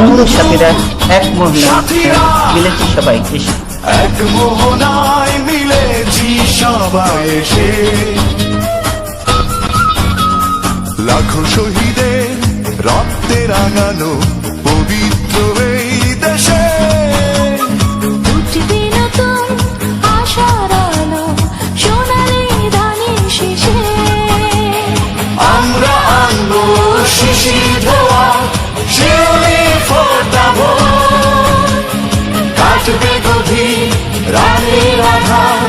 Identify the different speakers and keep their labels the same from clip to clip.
Speaker 1: বন্ধুর সাথীরা এক মহিলা মিলেছি সবাই এসে।
Speaker 2: এক মোহনায় মিলেছি সবাই এসে। লাখো শহীদের রক্তে রাঙানো পবিত্র এই দেশে। আমরা আনব শিশির কাটবে গভীর রাতের আধার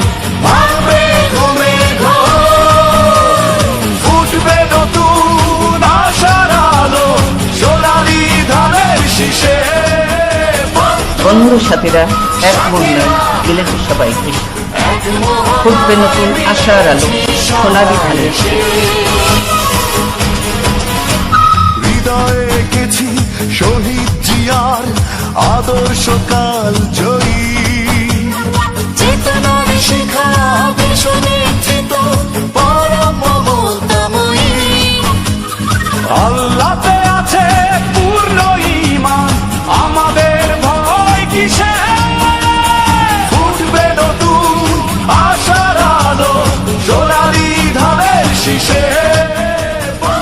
Speaker 2: ভাঙবে ঘুমে ফুটবে নতুন আশার আলো সোনালি ধানের শীষে।
Speaker 1: বন্ধুর সাথীরা এক মহিলা মিলেছি সবাই এসে ফুটবে নতুন আশার আলো সোনালি ধানের
Speaker 2: হৃদয়ে এঁকেছি জিয়ার আদর্শ কাল জয়ী।
Speaker 3: চেতনার শিখা বিশ্বনেত্রিত পরম মমতাময়ী
Speaker 2: আল্লাহতে আছে পূর্ণ ঈমান আমাদের ভয় কিসে? ফুটবে নতুন আশার আলো সোনালি ধানের শীষে।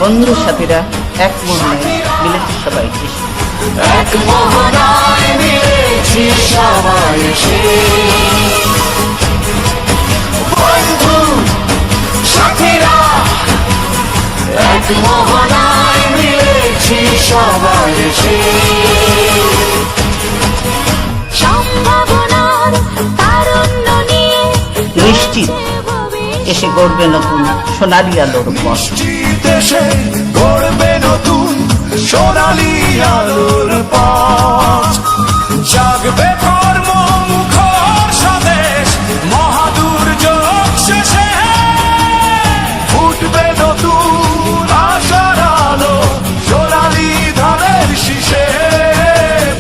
Speaker 1: বন্ধুর সাথীরা এক মহিলা মিলেছি সবাই
Speaker 2: এক মোহনায় মিলেছি সবাই এসে। বন্ধু সাথীরা এক মোহনায় মিলেছি সবাই এসে।
Speaker 1: নিশ্চিত। এসে গড়বে নতুন সোনালি আলোর পথ।
Speaker 2: দেশে গড়বে নতুন সোনালি আলোর পথ। জাগবে কর্ম মুখর ফুটবে সোনালি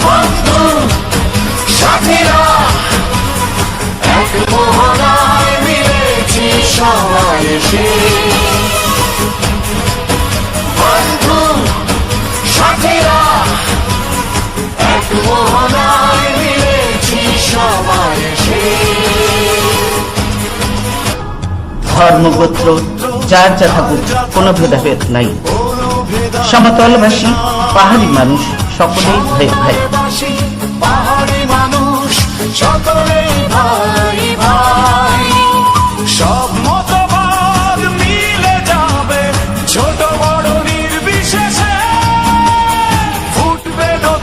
Speaker 2: বন্ধু মিলেছি সবাই এসে।
Speaker 1: ধর্মগোত্র যার যা থাকুক কোনো ভেদাভেদ নাই। সমতলবাসী পাহাড়ি মানুষ সকলেই ভাই ভাই।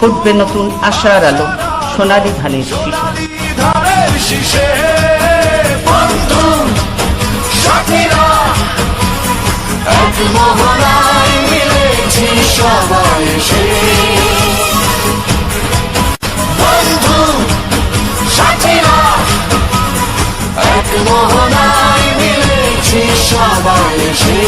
Speaker 2: ফুটবে নতুন
Speaker 1: আশার আলো সোনালি ধানের শিশু
Speaker 2: এক মোহনায় মিলেছি সবাই সে। বন্ধু সাথীরা এক মোহনায় মিলেছি সবাই এসে